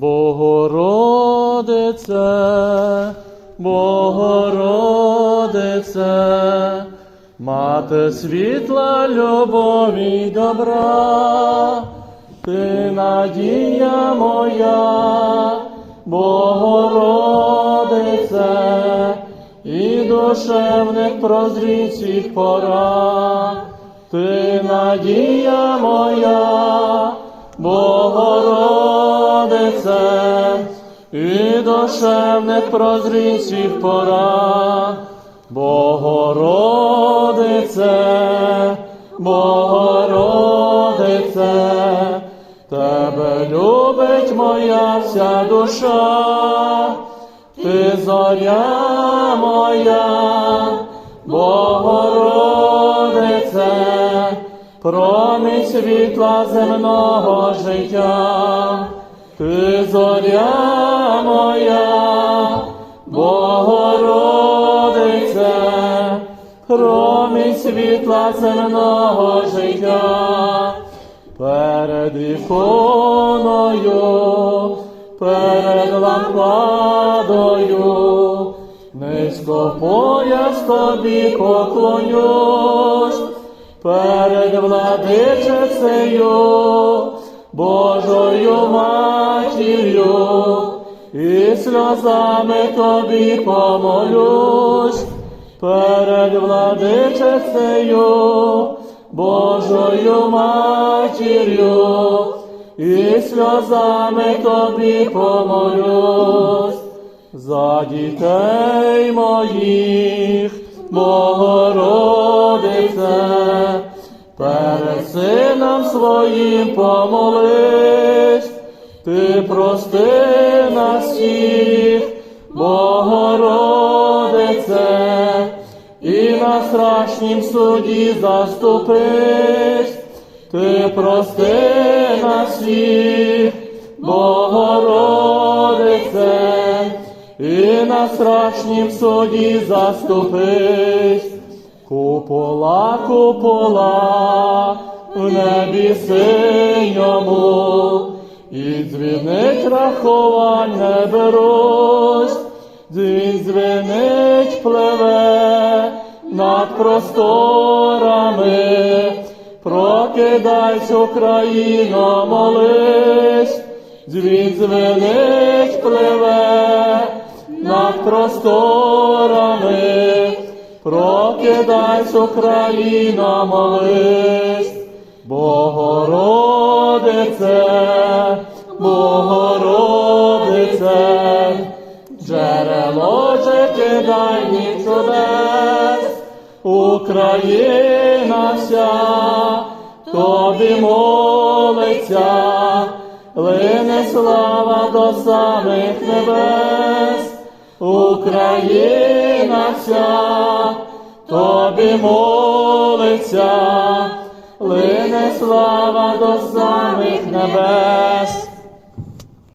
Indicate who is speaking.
Speaker 1: Богородице, Богородице, Мати світла, любові добра, ти надія моя, Богородице, і душевних прозріціх пора, ти надія моя, Богородице, і душевних прозріціх пора, Богородице, Богородице, тебе любить моя вся душа, ти зоря моя, Богородице, промінь світла земного життя, ти зоря моя, Богородице, промінь світла земного життя, перед іконою, перед лампадою, низько пояс тобі поклонюсь, перед владичицею, Божою матір'ю, і сльозами тобі помолюсь, перед владичицею, Божою матір'ю, і сльозами тобі помолюсь, за дітей моїх, Богородице, перед сином своїм помолись, ти прости нас всіх, Богородице, і на страшнім суді заступись, ти прости нас всіх, Богородице, і на страшнім суді заступись, купола, купола, в небі синьому, і дзвінить рахувань не берусь, дзвін дзвенить пливе над просторами, прокидайся, Україно, молись, дзвін дзвенить пливе над просторами, прокидайся, Україно, молись, Богородице, джерело життєдайних чудес, Україна вся, тобі молиться, лине слава до самих небес, Україна вся, тобі молиться, лине слава до самих небес.